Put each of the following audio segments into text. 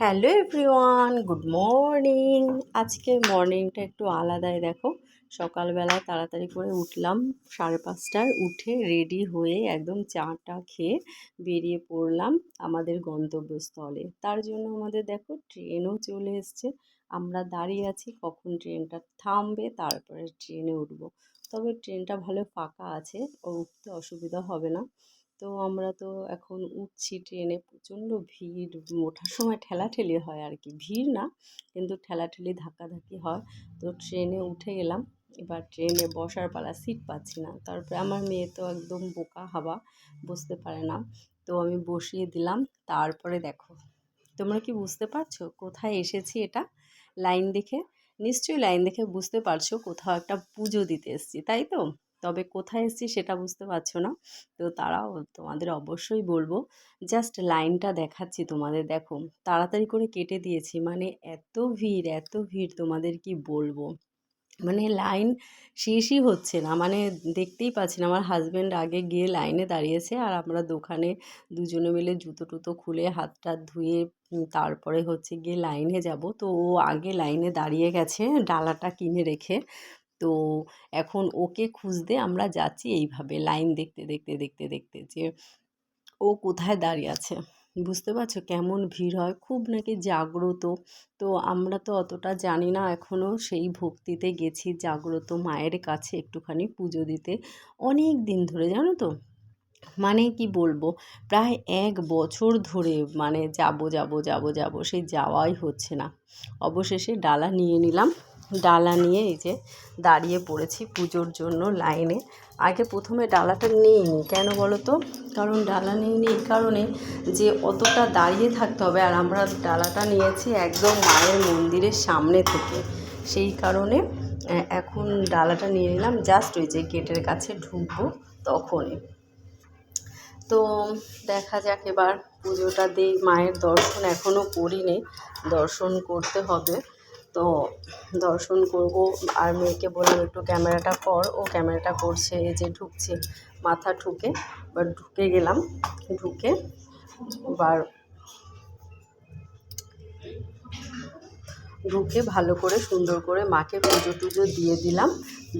Hello everyone, good morning. আজকে মর্নিংটা একটু আলাদাই, দেখো। সকালবেলায় তাড়াতাড়ি করে উঠলাম, সাড়ে পাঁচটায় উঠে রেডি হয়ে একদম চাটা খেয়ে বেরিয়ে পড়লাম আমাদের গন্তব্যস্থলে। তার জন্য আমাদের, দেখো, ট্রেনও চলে এসছে। আমরা দাঁড়িয়ে আছি কখন ট্রেনটা থামবে, তারপরে ট্রেনে উঠবো। তবে ট্রেনটা ভালো ফাঁকা আছে, ও উঠতে অসুবিধা হবে না। তো আমরা তো এখন উঠছি ট্রেনে, প্রচণ্ড ভিড়, ওঠার সময় ঠেলাঠেলি হয় আর কি ভিড় না, কিন্তু ঠেলাঠেলি ধাক্কাধাক্কি হয়। তো ট্রেনে উঠে গেলাম, এবার ট্রেনে বসার পালা সিট পাচ্ছি না। তারপরে আমার মেয়ে তো একদম বোকা হাওয়া বসতে পারে না। তো আমি বসিয়ে দিলাম, তারপরে দেখো। তোমরা কি বুঝতে পারছ? কোথায় এসেছি এটা? লাইন দেখে? নিশ্চয়ই লাইন দেখে বুঝতে পারছ কোথাও একটা পুজো দিতে এসেছি, তাই তো? তবে কোথায় এসছি সেটা বুঝতে পারছ না। তো তারাও তোমাদের অবশ্যই বলব জাস্ট লাইনটা দেখাচ্ছি তোমাদের। দেখো, তাড়াতাড়ি করে কেটে দিয়েছি মানে এত ভিড় এত ভিড় তোমাদের কি বলব? মানে লাইন শেষই হচ্ছে না মানে দেখতেই পাচ্ছি না। আমার হাজব্যান্ড আগে গিয়ে লাইনে দাঁড়িয়েছে আর আমরা দোকানে দুজনে মিলে জুতো টুতো খুলে হাত টাত ধুয়ে তারপরে হচ্ছে গিয়ে লাইনে যাব। তো ও আগে লাইনে দাঁড়িয়ে গেছে, ডালাটা কিনে রেখে। তো এখন ওকে খুঁজতে আমরা যাচ্ছি এইভাবে লাইন দেখতে দেখতে দেখতে দেখতে যে ও কোথায় দাঁড়িয়ে আছে। বুঝতে পারছ? কেমন ভিড় হয়? খুব নাকি জাগ্রত। তো আমরা তো অতটা জানি না এখনও সেই ভক্তিতে গেছি জাগ্রত মায়ের কাছে একটুখানি পুজো দিতে। অনেক দিন ধরে, জানো তো? মানে কি বলব? প্রায় এক বছর ধরে মানে যাব যাব যাব যাব সেই যাওয়াই হচ্ছে না। অবশেষে ডালা নিয়ে নিলাম। ডালা নিয়ে এই যে দাঁড়িয়ে পড়েছি পুজোর জন্য লাইনে। আগে প্রথমে ডালাটা নিইনি। কেন বলো তো? কারণ ডালা নিইনি এই কারণে যে অতটা দাঁড়িয়ে থাকতে হবে। আর আমরা ডালাটা নিয়েছি একদম মায়ের মন্দিরের সামনে থেকে। সেই কারণে এখন ডালাটা নিয়ে নিলাম। জাস্ট ওই যে গেটের কাছে ঢুকবো তখনই। তো দেখা যাক এবার পুজোটা দিই। মায়ের দর্শন এখনও করিনি। দর্শন করতে হবে। তো দর্শন করব। আর মেয়েকে বললাম একটু ক্যামেরাটা কর। ও ক্যামেরাটা করছে, এই যে ঢুকছে, মাথা ঠুকে এবার ঢুকে গেলাম, ঢুকে এবার ঢুকে ভালো করে সুন্দর করে মাকে পুজো টুজো দিয়ে দিলাম।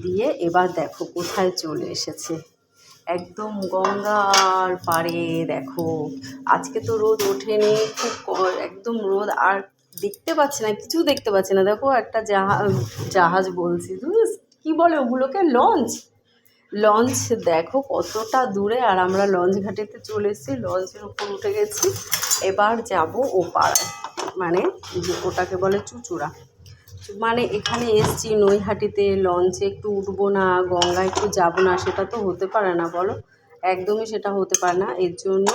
দিয়ে এবার দেখো কোথায় চলে এসেছে। একদম গঙ্গার পাড়ে, দেখো। আজকে তো রোদ ওঠেনি, খুব একদম রোদ। আর দেখতে পাচ্ছি না, কিছু দেখতে পাচ্ছি না। দেখো একটা জাহাজ জাহাজ বলছি। কী বলে ওগুলোকে? লঞ্চ। লঞ্চ দেখো কতটা দূরে। আর আমরা লঞ্চ ঘাটিতে চলে এসেছি। লঞ্চের উপর উঠে গেছি। এবার যাব ও পাড়ায়। মানে ওটাকে বলে চুচুড়া। মানে এখানে এসছি নৈহাটিতে। লঞ্চে একটু উঠবো না গঙ্গা একটু যাব না, সেটা তো হতে পারে না, বলো? একদমই সেটা হতে পারে না। এর জন্য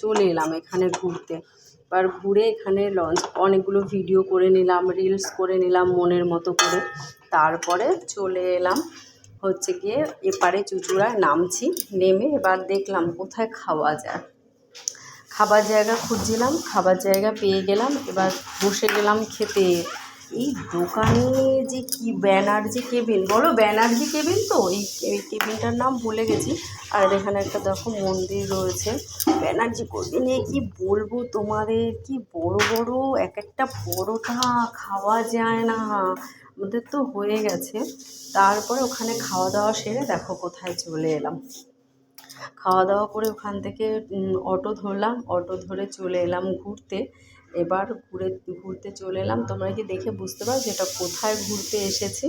চলে এলাম এখানে ঘুরতে। এবার ঘুরে এখানে লঞ্চ অনেকগুলো ভিডিও করে নিলাম রিলস করে নিলাম মনের মতো করে। তারপরে চলে এলাম হচ্ছে গিয়ে এপারে চুচুড়ায় নামছি, নেমে এবার দেখলাম কোথায় খাওয়া যায়। খাবার জায়গা খুঁজছিলাম, খাবার জায়গা পেয়ে গেলাম, এবার বসে গেলাম খেতে। এই দোকানে যে কি ব্যানার্জি কেবিন? বলো ব্যানার্জি কেবিন তো? এই কেবিনটার নাম ভুলে গেছি। আর এখানে একটা দেখো মন্দির রয়েছে। ব্যানার্জি কেবিনে কি বলব তোমাদের? কি বড় বড় এক একটা পরোটা খাওয়া যায় না। আমাদের তো হয়ে গেছে। তারপরে ওখানে খাওয়া দাওয়া সেরে দেখো কোথায় চলে এলাম। খাওয়া দাওয়া করে ওখান থেকে অটো ধরলাম। অটো ধরে চলে এলাম ঘুরতে। এবার ঘুরে, ঘুরতে চলে এলাম। তোমরা কি দেখে বুঝতে পারো এটা কোথায় ঘুরতে এসেছি?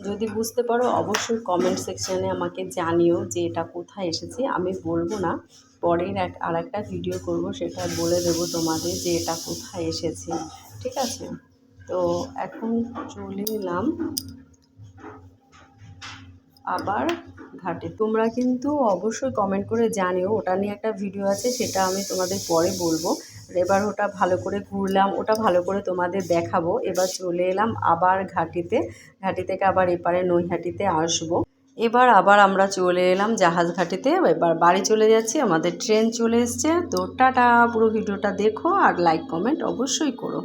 যদি বুঝতে পারো, অবশ্যই কমেন্ট সেকশানে আমাকে জানিও যে এটা কোথায় এসেছি। আমি বলব না, পরের এক আর একটা ভিডিও করব, সেটা বলে দেবো তোমাদের যে এটা কোথায় এসেছে। ঠিক আছে? তো এখন চলে এলাম। আবার ঘাটে। তোমরা কিন্তু অবশ্যই কমেন্ট করে জানিও, ওটা নিয়ে একটা ভিডিও আছে, সেটা আমি তোমাদের পরে বলব। এবার ওটা ভালো করে ঘুরলাম, ওটা ভালো করে তোমাদের দেখাবো। এবার চলে এলাম আবার ঘাটিতে, ঘাটি থেকে আবার এপারে নৈহাটিতে আসব। এবার আবার আমরা চলে এলাম জাহাজ ঘাটিতে, এবার বাড়ি চলে যাচ্ছি, আমাদের ট্রেন চলে এসছে। তো টাটা, পুরো ভিডিওটা দেখো আর লাইক কমেন্ট অবশ্যই করো।